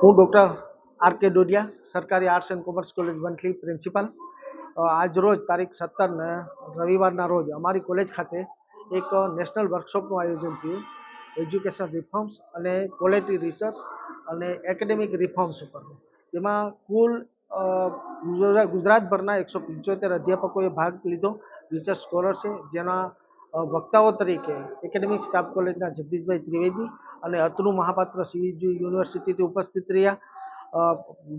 હું doctor R K Dodiya, સરકારી arts and commerce college Vanthali principal. આજ રોજ તારીખ સત્તરને રવિવારના રોજ અમારી કોલેજ ખાતે એક નેશનલ વર્કશોપનું આયોજન થયું. એજ્યુકેશન રિફોર્મ્સ અને ક્વોલિટી રિસર્ચ અને એકેડેમિક રિફોર્મ્સ ઉપર. જેમાં કુલ ગુજરાતભરના એકસો પંચોતેર અધ્યાપકોએ ભાગ લીધો. રિસર્ચ સ્કોલર છે. જેના વક્તાઓ તરીકે એકેડેમિક સ્ટાફ કોલેજના જગદીશભાઈ ત્રિવેદી અને અતનુ મહાપાત્ર સીયુજી યુનિવર્સિટીથી ઉપસ્થિત રહ્યા.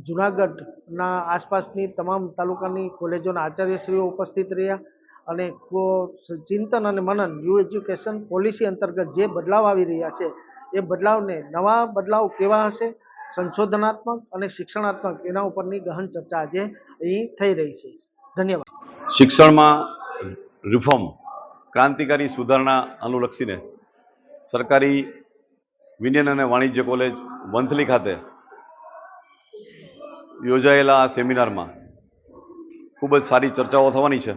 જુનાગઢના આસપાસની તમામ તાલુકાની કોલેજોના આચાર્યશ્રીઓ ઉપસ્થિત રહ્યા અને ચિંતન અને મનન, યુ એજ્યુકેશન પોલિસી અંતર્ગત જે બદલાવ આવી રહ્યા છે, એ બદલાવને નવા બદલાવ કેવા હશે? સંશોધનાત્મક અને શિક્ષણાત્મક એના ઉપરની ગહન ચર્ચા આજે અહીં થઈ રહી છે. ધન્યવાદ. શિક્ષણમાં રિફોર્મ ક્રાંતિકારી સુધારણા અનુલક્ષીને સરકારી વિજ્ઞાન અને વાણિજ્ય કોલેજ વંથલી ખાતે યોજાયેલા આ સેમિનારમાં ખૂબ જ સારી ચર્ચાઓ થવાની છે.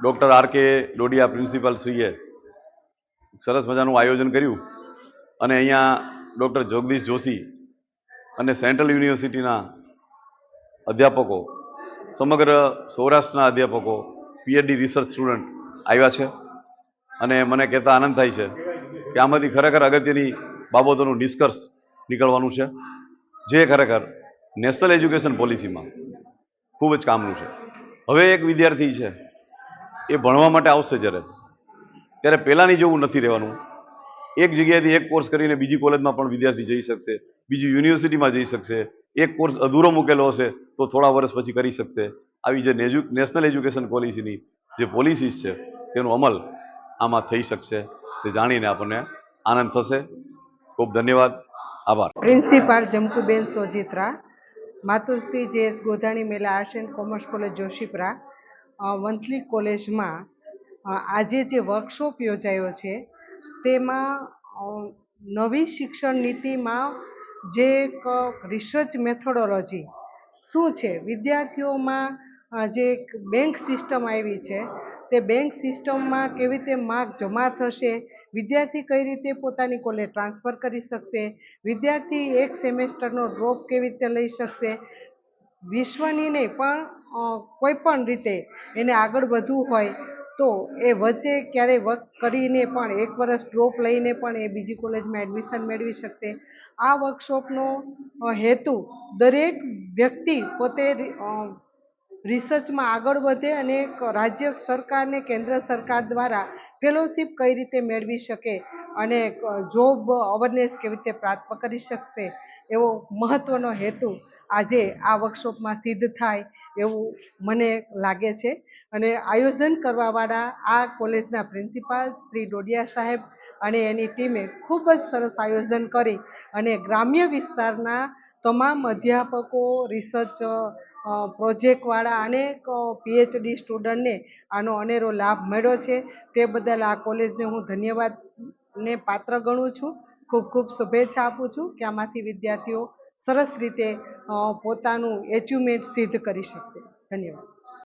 Doctor R K Dodiya principal શ્રીએ સરસ મજાનું આયોજન કર્યું અને અહીંયા ડૉક્ટર જગદીશ જોશી અને સેન્ટ્રલ યુનિવર્સિટીના અધ્યાપકો, સમગ્ર સૌરાષ્ટ્રના અધ્યાપકો, પીએચડી રિસર્ચ સ્ટુડન્ટ આવ્યા છે અને મને કહેતા આનંદ થાય છે કે આમાંથી ખરેખર અગત્યની બાબતોનું નિષ્કર્ષ નીકળવાનું છે, જે ખરેખર નેશનલ એજ્યુકેશન પોલિસીમાં ખૂબ જ કામનું છે. હવે એક વિદ્યાર્થી છે, એ ભણવા માટે આવશે જ્યારે. ત્યારે પહેલાંની જેવું નથી રહેવાનું. એક જગ્યાએથી એક કોર્સ કરીને બીજી કોલેજમાં પણ વિદ્યાર્થી જઈ શકશે, બીજી યુનિવર્સિટીમાં જઈ શકશે, એક કોર્સ અધૂરો મૂકેલો હશે તો થોડા વર્ષ પછી કરી શકશે. આવી જે નેશનલ એજ્યુકેશન પોલિસીની જે પોલિસીસ છે તેનો અમલ આમાં થઈ શકશે તે જાણીને આપણને આનંદ થશે. ખૂબ ધન્યવાદ. આભાર. પ્રિન્સિપાલ જમકુબેન સોજિત્રા, માતુશ્રી જે એસ ગોધાણી મેલા arts and commerce college Joshipura Vanthali કોલેજમાં આજે જે વર્કશોપ યોજાયો છે, તેમાં નવી શિક્ષણ નીતિમાં જે એક રિસર્ચ મેથોડોલોજી શું છે? વિદ્યાર્થીઓમાં જે એક બેંક સિસ્ટમ આવી છે તે બેંક સિસ્ટમમાં કેવી રીતે માર્ક જમા થશે, વિદ્યાર્થી કઈ રીતે પોતાની કોલેજ ટ્રાન્સફર કરી શકશે, વિદ્યાર્થી એક સેમેસ્ટરનો ડ્રોપ કેવી રીતે લઈ શકશે, વિશ્વની નહીં પણ કોઈ પણ રીતે એને આગળ વધવું હોય તો એ વચ્ચે ક્યારેય વર્ક કરીને પણ એક વર્ષ ડ્રોપ લઈને પણ એ બીજી કોલેજમાં એડમિશન મેળવી શકશે. આ વર્કશોપનો હેતુ દરેક વ્યક્તિ પોતે રિસર્ચમાં આગળ વધે અને રાજ્ય સરકારને કેન્દ્ર સરકાર દ્વારા ફેલોશિપ કઈ રીતે મેળવી શકે અને જોબ અવેરનેસ કેવી રીતે પ્રાપ્ત કરી શકશે એવો મહત્ત્વનો હેતુ આજે આ વર્કશોપમાં સિદ્ધ થાય એવું મને લાગે છે. અને આયોજન કરવાવાળા આ કોલેજના પ્રિન્સિપાલ શ્રી ડોડિયા સાહેબ અને એની ટીમે ખૂબ જ સરસ આયોજન કરી અને ગ્રામ્ય વિસ્તારના તમામ અધ્યાપકો રિસર્ચ પ્રોજેક્ટવાળા અનેક પીએચડી સ્ટુડન્ટને આનો અનેરો લાભ મળ્યો છે. તે બદલ આ કોલેજને હું ધન્યવાદ ને પાત્ર ગણું છું. ખૂબ ખૂબ શુભેચ્છા આપું છું કે આમાંથી વિદ્યાર્થીઓ સરસ રીતે પોતાનું એચિવમેન્ટ સિદ્ધ કરી શકશે. ધન્યવાદ.